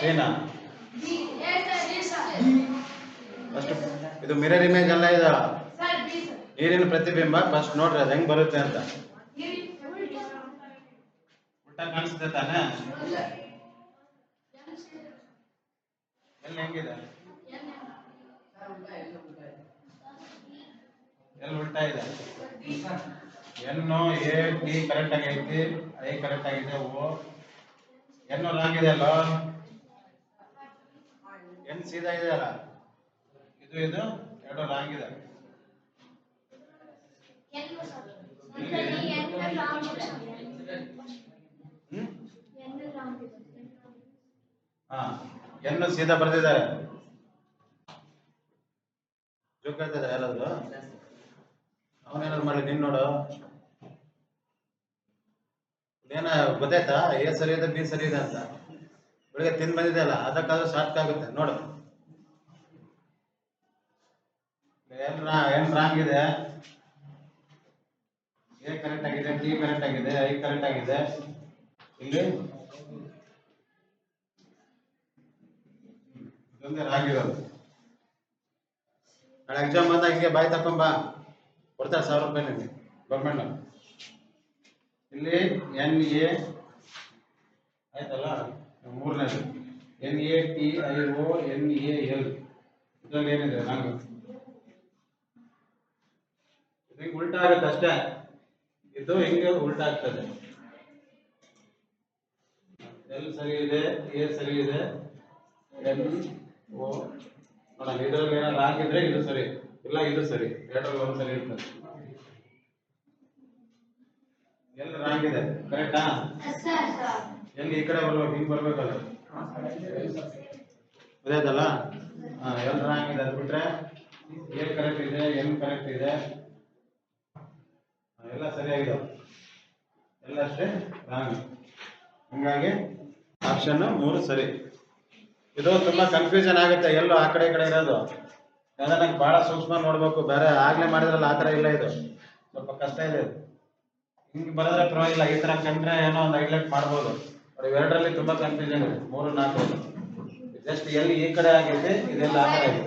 ಸೇನಾ? ಫಸ್ಟ್ ಇದು mirror image ಅಲ್ಲ ಇದು? ನೀರಿನ ಪ್ರತಿಬಿಂಬ ಫಸ್ಟ್ ನೋಡ್ರಿ, ಅದು ಹೆಂಗ್ ಬರುತ್ತೆ ಅಂತ. ಉಲ್ಟಾ ಕಾಣಿಸುತ್ತೆ ತಾನೆ? ಎಲ್ಲಿ ಹೆಂಗಿದೆ? ಎಲ್ಲಿ ಉಲ್ಟಾ ಇದೆ? ಎನ್ನು ಎ ಟಿ ಕರೆಕ್ಟ್ ಆಗೈತಿ, ಐ ಕರೆಕ್ಟ್ ಆಗಿದೆ, ಓ. ಎನ್ನು ರಾಂಗ್ ಇದೆ ಅಲ್ಲ? ಎನ್ ಸೀದಾ ಇದೆ ಅಲ್ಲ? ಇದು ಇದು, ಎರಡು ರಾಂಗ್ ಇದೆ. ಎನ್ನು ಸೀದಾ ಬರ್ತಿದ್ದಾರೆ ಜೋಕ್ ಹೇಳ್ತಿದ್ದಾರೆ ಯಾರಾದ್ರು? ಅವನೇನಾದ್ರು ಮಾಡಿ ನೀನ್ ನೋಡು. ಏನ ಗೊತ್ತಾಯ್ತಾ? ಎ ಸರಿ ಇದೆ, ಬಿ ಸರಿ ಇದೆ ಅಂತ. ಬೆಳಿಗ್ಗೆ ತಿನ್ ಬಂದಿದೆ ಅಲ್ಲ, ಅದಕ್ಕಾದ್ರೂ ಸಾರ್ಥಕ ಆಗುತ್ತೆ. ನೋಡು. ಏನ್ ಏನ್ ರಾಂಗ್ ಇದೆ? ಎ ಕರೆಕ್ಟ್ ಆಗಿದೆ ಟಿ ಕರೆಕ್ಟ್ ಆಗಿದೆ ಐ ಕರೆಕ್ಟ್ ಆಗಿದೆ. ಇಲ್ಲಿ? ಇದೊಂದೇ ರಾಂಗ್ ಇರೋದು ನಾಳೆ ಎಕ್ಸಾಮ್ ಬಂದಾಗ ಹಿಂಗೆ ಬಾಯ್ ತಕೊಂಬ ಕೊಡ್ತಾರೆ ಸಾವಿರ ರೂಪಾಯಿ ನಿಮಗೆ. ಗೌರ್ಮೆಂಟ್ ಇಲ್ಲಿ ಎನ್ ಎ, ಆಯ್ತಲ್ಲ? ಮೂರನೇದು N A T I O N A L. ಇದ್ರಲ್ಲಿ ಏನಿದೆ? ನಾಲ್ಕು. ಇದು ಉಲ್ಟಾ ಆಗುತ್ತೆ ಅಷ್ಟೇ. ಇದು ಹಿಂಗೆ ಉಲ್ಟಾ ಆಗ್ತದೆ? ಎಲ್ ಸರಿ ಇದೆ, ಎ ಸರಿ ಇದೆ, ಎನ್ ಓ. ನೋಡೋಣ, ಇದರಲ್ಲಿ ಏನಾದ್ರು ಹಾಕಿದ್ರೆ ಇದು ಸರಿ. ಇಲ್ಲ ಇದು ಸರಿ. ಎರಡರಲ್ಲಿ ಒಂದು ಸರಿ ಇರ್ತದೆ. ಎಲ್ಲ ರಾಂಗ್ ಇದೆ? ಕರೆಕ್ಟಾ ಎಲ್ಲಿ ಈ ಕಡೆ ಬರ್ಬೇಕು ಹಿಂಗ್ ಬರ್ಬೇಕಲ್ಲ? ಅದೇದಲ್ಲ ಹಾ ಎಲ್ಲಿ ರಾಂಗ್ ಇದೆ ಅದು ಬಿಟ್ರೆ? ಎ ಕರೆಕ್ಟ್ ಇದೆ ಎನ್ ಕರೆಕ್ಟ್ ಇದೆ? ಎಲ್ಲ ಸರಿಯಾಗಿದೆ. ಎಲ್ಲ ಅಷ್ಟೇ ರಾಂಗ್ ಹಂಗಾಗಿ ಆಪ್ಷನ್ ಮೂರು ಸರಿ. ಇದು ತುಂಬಾ ಕನ್ಫ್ಯೂಷನ್ ಆಗುತ್ತೆ ಎಲ್ಲೋ ಆ ಕಡೆ ಈ ಕಡೆ ಇರೋದು. ಯಾಕಂದ್ರೆ ನಂಗೆ ಬಹಳ ಸೂಕ್ಷ್ಮ ನೋಡ್ಬೇಕು. ಬೇರೆ ಆಗ್ಲೇ ಮಾಡಿದ್ರಲ್ಲ ಆತರ ಇಲ್ಲ ಇದು. ಸ್ವಲ್ಪ ಕಷ್ಟ ಇದೆ ಹಿಂಗ್ ಬರೋದ್ರೆ ಪರವಾಗಿಲ್ಲ. ಈ ತರ ಕಂಡ್ರೆ ಏನೋ ಒಂದು ಹೈಲೈಟ್ ಮಾಡ್ಬೋದು. ಬಟ್ ಎರಡರಲ್ಲಿ ತುಂಬಾ ಕನ್ಫ್ಯೂಷನ್ ಇದೆ. ಮೂರು, ನಾಲ್ಕು. ಜಸ್ಟ್ ಎಲ್ಲಿ ಈ ಕಡೆ ಆಗಿದೆ, ಇದೆಲ್ಲ ಆ ಇದೆ